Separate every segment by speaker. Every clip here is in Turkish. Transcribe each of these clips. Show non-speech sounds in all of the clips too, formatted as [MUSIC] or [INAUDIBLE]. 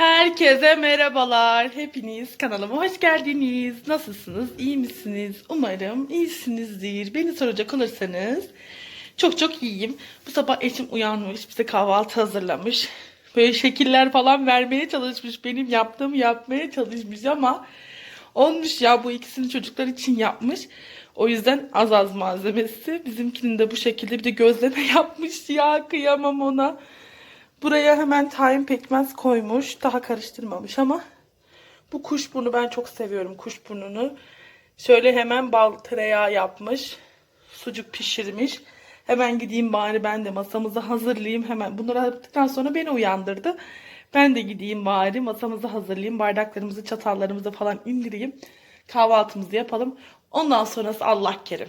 Speaker 1: Herkese merhabalar. Hepiniz kanalıma hoş geldiniz. Nasılsınız? İyi misiniz? Umarım iyisinizdir. Beni soracak olursanız çok çok iyiyim. Bu sabah eşim uyanmış, bize kahvaltı hazırlamış. Böyle şekiller falan vermeye çalışmış. Benim yaptığımı yapmaya çalışmış ama olmuş ya bu ikisini çocuklar için yapmış. O yüzden az az malzemesi. Bizimkinin de bu şekilde bir de gözleme [LAUGHS] yapmış ya kıyamam ona. Buraya hemen tahin pekmez koymuş. Daha karıştırmamış ama bu kuşburnu ben çok seviyorum kuşburnunu. Şöyle hemen bal tereyağı yapmış. Sucuk pişirmiş. Hemen gideyim bari ben de masamızı hazırlayayım. Hemen bunları yaptıktan sonra beni uyandırdı. Ben de gideyim bari masamızı hazırlayayım. Bardaklarımızı, çatallarımızı falan indireyim. Kahvaltımızı yapalım. Ondan sonrası Allah kerim.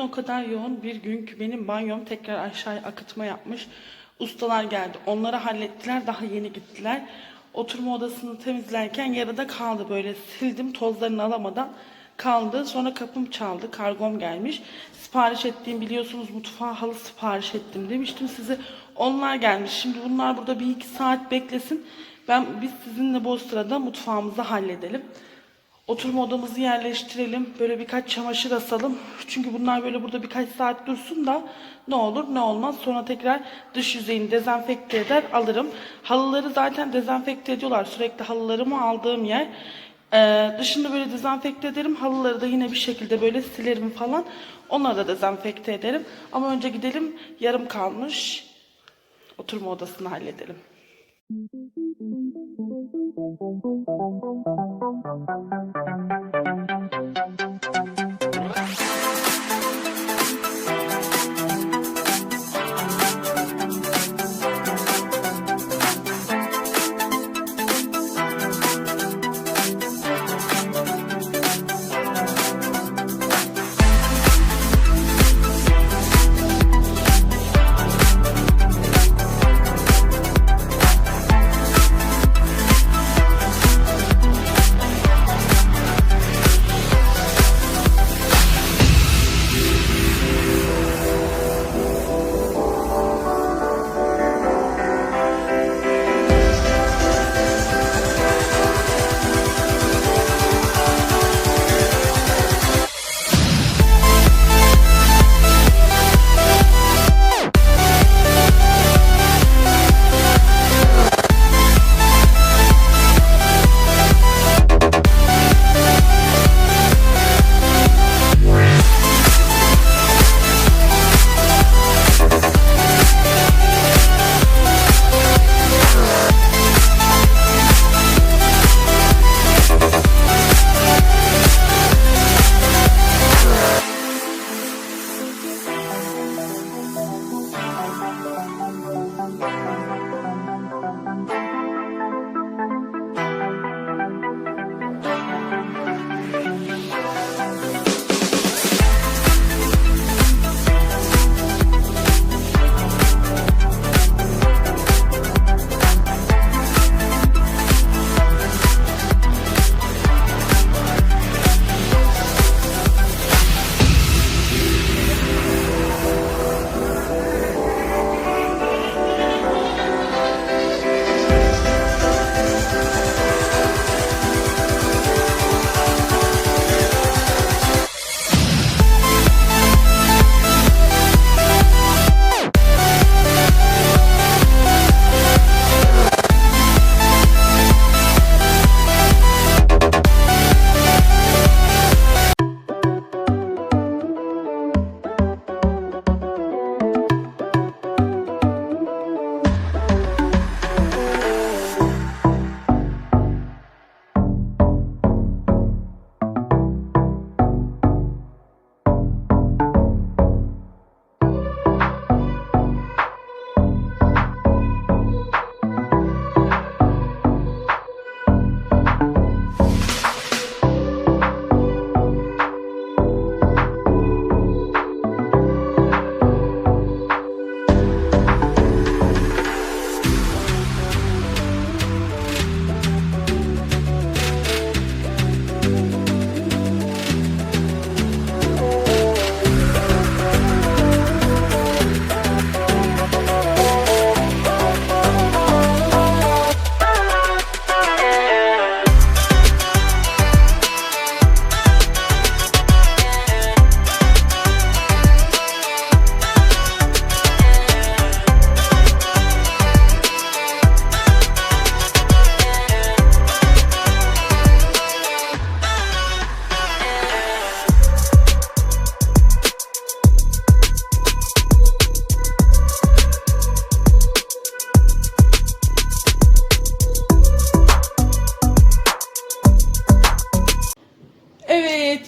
Speaker 1: Bugün o kadar yoğun bir gün ki benim banyom tekrar aşağıya akıtma yapmış. Ustalar geldi. Onları hallettiler. Daha yeni gittiler. Oturma odasını temizlerken yarıda kaldı böyle. Sildim tozlarını alamadan kaldı. Sonra kapım çaldı. Kargom gelmiş. Sipariş ettiğim biliyorsunuz mutfağa halı sipariş ettim demiştim size. Onlar gelmiş. Şimdi bunlar burada bir iki saat beklesin. Ben biz sizinle bu sırada mutfağımızı halledelim. Oturma odamızı yerleştirelim. Böyle birkaç çamaşır asalım. Çünkü bunlar böyle burada birkaç saat dursun da ne olur ne olmaz. Sonra tekrar dış yüzeyini dezenfekte eder alırım. Halıları zaten dezenfekte ediyorlar. Sürekli halılarımı aldığım yer. Ee, dışını böyle dezenfekte ederim. Halıları da yine bir şekilde böyle silerim falan. Onları da dezenfekte ederim. Ama önce gidelim yarım kalmış oturma odasını halledelim. Thank you.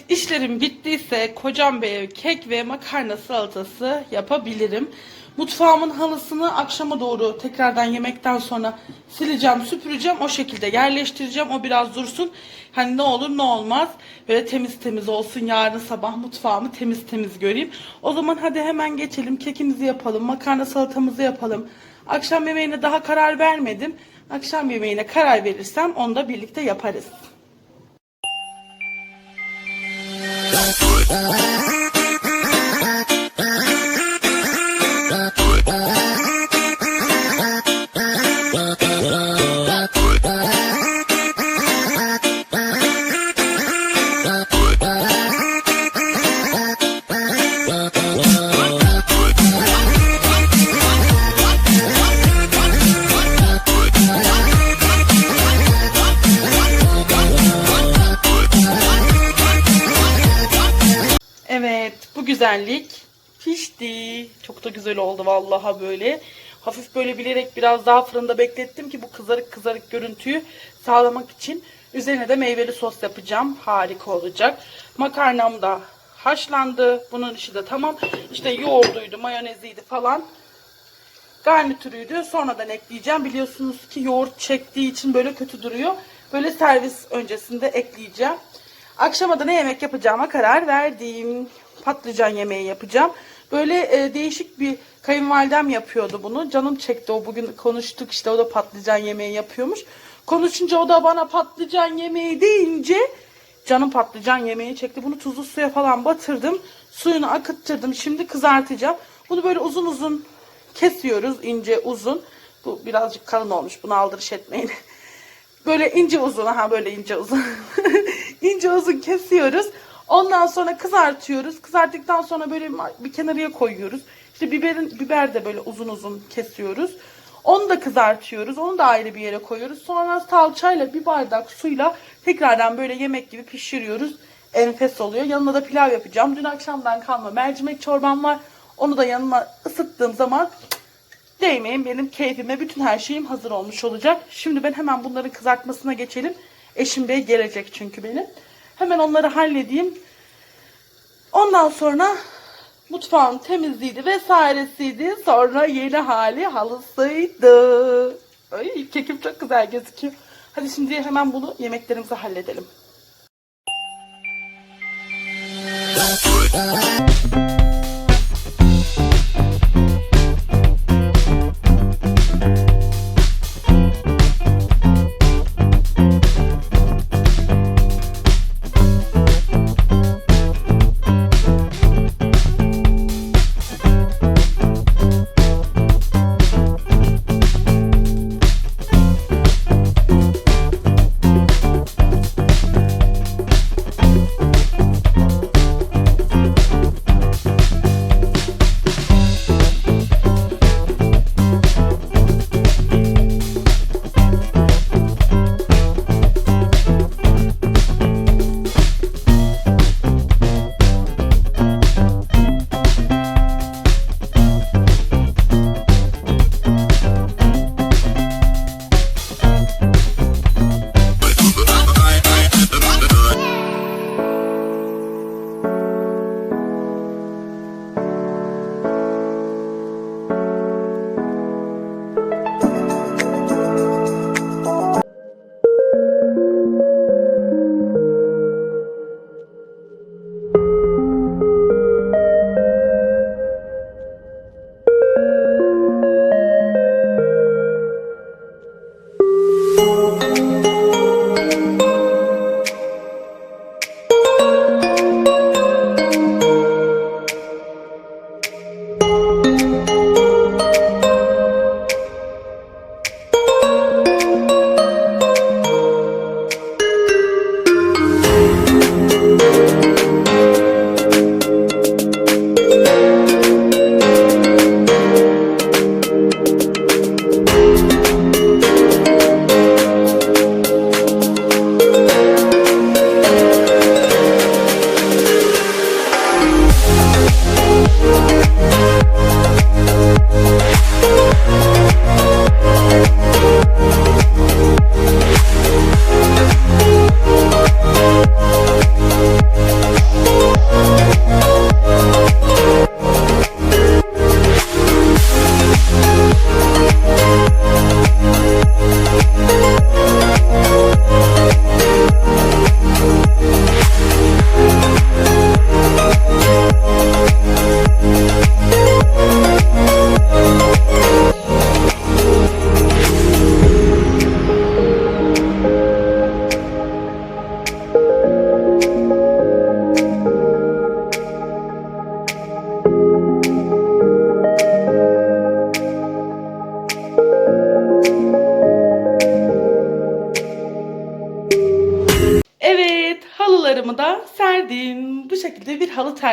Speaker 1: Yemeğim bittiyse kocam beye kek ve makarna salatası yapabilirim. Mutfağımın halısını akşama doğru tekrardan yemekten sonra sileceğim, süpüreceğim. O şekilde yerleştireceğim. O biraz dursun. Hani ne olur ne olmaz. Böyle temiz temiz olsun. Yarın sabah mutfağımı temiz temiz göreyim. O zaman hadi hemen geçelim. Kekimizi yapalım. Makarna salatamızı yapalım. Akşam yemeğine daha karar vermedim. Akşam yemeğine karar verirsem onu da birlikte yaparız. Uh [LAUGHS] -huh. Güzellik pişti. Çok da güzel oldu vallahi böyle. Hafif böyle bilerek biraz daha fırında beklettim ki bu kızarık kızarık görüntüyü sağlamak için. Üzerine de meyveli sos yapacağım. Harika olacak. Makarnam da haşlandı. Bunun işi de tamam. İşte yoğurduydu, mayoneziydi falan. Garnitürüydü. Sonradan ekleyeceğim. Biliyorsunuz ki yoğurt çektiği için böyle kötü duruyor. Böyle servis öncesinde ekleyeceğim. Akşama da ne yemek yapacağıma karar verdim. Patlıcan yemeği yapacağım. Böyle e, değişik bir kayınvalidem yapıyordu bunu. Canım çekti o bugün konuştuk işte o da patlıcan yemeği yapıyormuş. Konuşunca o da bana patlıcan yemeği deyince canım patlıcan yemeği çekti. Bunu tuzlu suya falan batırdım. Suyunu akıttırdım. Şimdi kızartacağım. Bunu böyle uzun uzun kesiyoruz. ince uzun. Bu birazcık kalın olmuş. Bunu aldırış etmeyin. [LAUGHS] Böyle ince uzun ha böyle ince uzun. [LAUGHS] ince uzun kesiyoruz. Ondan sonra kızartıyoruz. Kızarttıktan sonra böyle bir kenarıya koyuyoruz. İşte biberin biber de böyle uzun uzun kesiyoruz. Onu da kızartıyoruz. Onu da ayrı bir yere koyuyoruz. Sonra salçayla bir bardak suyla tekrardan böyle yemek gibi pişiriyoruz. Enfes oluyor. Yanına da pilav yapacağım. Dün akşamdan kalma mercimek çorbam var. Onu da yanıma ısıttığım zaman değmeyin benim keyfime bütün her şeyim hazır olmuş olacak. Şimdi ben hemen bunların kızartmasına geçelim. Eşim Bey gelecek çünkü benim. Hemen onları halledeyim. Ondan sonra mutfağın temizliğiydi vesairesiydi. Sonra yeni hali halısıydı. Ay kekim çok güzel gözüküyor. Hadi şimdi hemen bunu yemeklerimizi halledelim.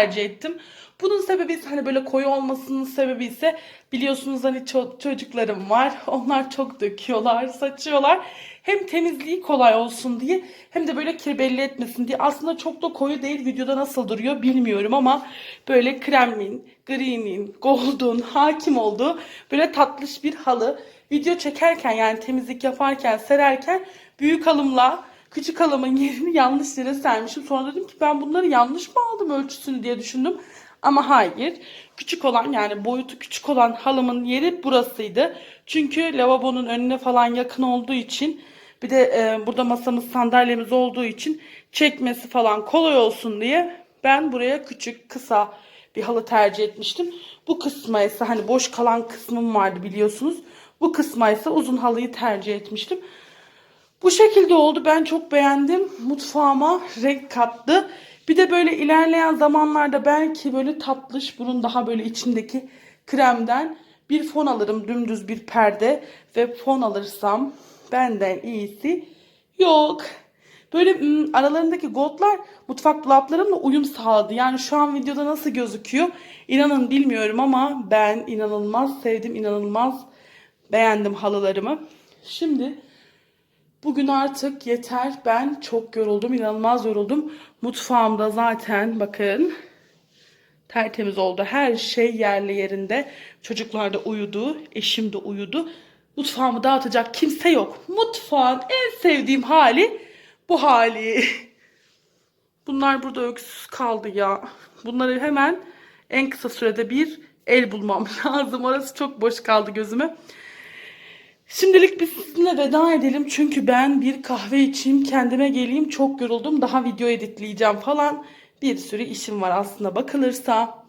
Speaker 1: Tercih ettim. Bunun sebebi ise hani böyle koyu olmasının sebebi ise biliyorsunuz hani ço- çocuklarım var. [LAUGHS] Onlar çok döküyorlar, saçıyorlar. Hem temizliği kolay olsun diye hem de böyle kir belli etmesin diye. Aslında çok da koyu değil. Videoda nasıl duruyor bilmiyorum ama böyle kremin, green'in, gold'un [LAUGHS] hakim olduğu böyle tatlış bir halı. Video çekerken yani temizlik yaparken, sererken büyük halımla küçük halımın [LAUGHS] yerini yanlış yere sermişim. Sonra dedim ki ben bunları yanlış mı aldım ölçüsünü diye düşündüm. Ama hayır. Küçük olan yani boyutu küçük olan halımın yeri burasıydı. Çünkü lavabonun önüne falan yakın olduğu için bir de e, burada masamız sandalyemiz olduğu için çekmesi falan kolay olsun diye ben buraya küçük kısa bir halı tercih etmiştim. Bu kısma ise hani boş kalan kısmım vardı biliyorsunuz. Bu kısma ise uzun halıyı tercih etmiştim. Bu şekilde oldu. Ben çok beğendim. Mutfağıma renk kattı. Bir de böyle ilerleyen zamanlarda belki böyle tatlış bunun daha böyle içindeki kremden bir fon alırım. Dümdüz bir perde ve fon alırsam benden iyisi yok. Böyle aralarındaki goldlar mutfak dolaplarımla uyum sağladı. Yani şu an videoda nasıl gözüküyor inanın bilmiyorum ama ben inanılmaz sevdim, inanılmaz beğendim halılarımı. Şimdi Bugün artık yeter. Ben çok yoruldum. inanılmaz yoruldum. Mutfağımda zaten bakın tertemiz oldu. Her şey yerli yerinde. Çocuklar da uyudu. Eşim de uyudu. Mutfağımı dağıtacak kimse yok. Mutfağın en sevdiğim hali bu hali. Bunlar burada öksüz kaldı ya. Bunları hemen en kısa sürede bir el bulmam [LAUGHS] lazım. Orası çok boş kaldı gözüme. Şimdilik biz sizinle veda edelim. Çünkü ben bir kahve içeyim, kendime geleyim. Çok yoruldum. Daha video editleyeceğim falan. Bir sürü işim var aslında bakılırsa.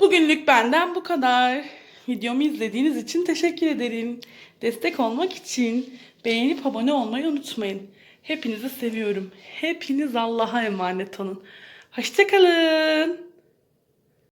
Speaker 1: Bugünlük benden bu kadar. Videomu izlediğiniz için teşekkür ederim. Destek olmak için beğenip abone olmayı unutmayın. Hepinizi seviyorum. Hepiniz Allah'a emanet olun. Hoşçakalın.